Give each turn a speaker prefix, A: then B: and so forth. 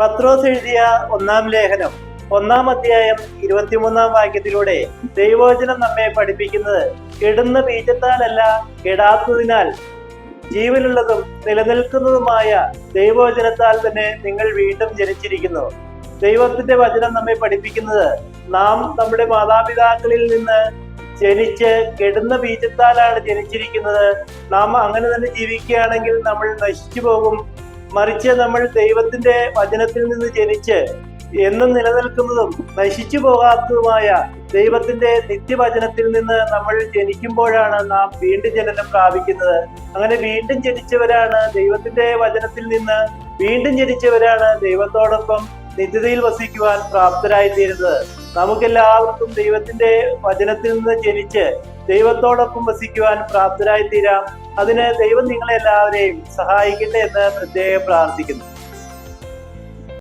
A: പത്രോസ് എഴുതിയ ഒന്നാം ലേഖനം ഒന്നാം അധ്യായം ഇരുപത്തിമൂന്നാം വാക്യത്തിലൂടെ ദൈവോചനം നമ്മെ പഠിപ്പിക്കുന്നത് കെടുന്ന ബീജത്താലല്ല കെടാത്തതിനാൽ. ജീവനുള്ളതും നിലനിൽക്കുന്നതുമായ ദൈവവചനത്താൽ തന്നെ നിങ്ങൾ വീണ്ടും ജനിച്ചിരിക്കുന്നു. ദൈവത്തിന്റെ വചനം നമ്മെ പഠിപ്പിക്കുന്നത് നാം നമ്മുടെ മാതാപിതാക്കളിൽ നിന്ന് ജനിച്ച് കെടുന്ന ബീജത്താലാണ് ജനിച്ചിരിക്കുന്നത്. നാം അങ്ങനെ തന്നെ ജീവിക്കുകയാണെങ്കിൽ നമ്മൾ നശിച്ചു പോകും. മറിച്ച് നമ്മൾ ദൈവത്തിന്റെ വചനത്തിൽ നിന്ന് ജനിച്ച് എന്നും നിലനിൽക്കുന്നതും നശിച്ചു പോകാത്തതുമായ ദൈവത്തിന്റെ നിത്യവചനത്തിൽ നിന്ന് നമ്മൾ ജനിക്കുമ്പോഴാണ് നാം വീണ്ടും ജനനം പ്രാപിക്കുന്നത്. അങ്ങനെ വീണ്ടും ജനിച്ചവരാണ് ദൈവത്തിന്റെ വചനത്തിൽ നിന്ന് വീണ്ടും ജനിച്ചവരാണ് ദൈവത്തോടൊപ്പം നിത്യതയിൽ വസിക്കുവാൻ പ്രാപ്തരായി തീരുന്നത് നമുക്കെല്ലാവർക്കും ദൈവത്തിന്റെ വചനത്തിൽ നിന്ന് ജനിച്ച് ദൈവത്തോടൊപ്പം വസിക്കുവാൻ പ്രാപ്തരായി തീരാം അതിന് ദൈവം നിങ്ങളെല്ലാവരെയും സഹായിക്കട്ടെ എന്ന് പ്രത്യേകം പ്രാർത്ഥിക്കുന്നു.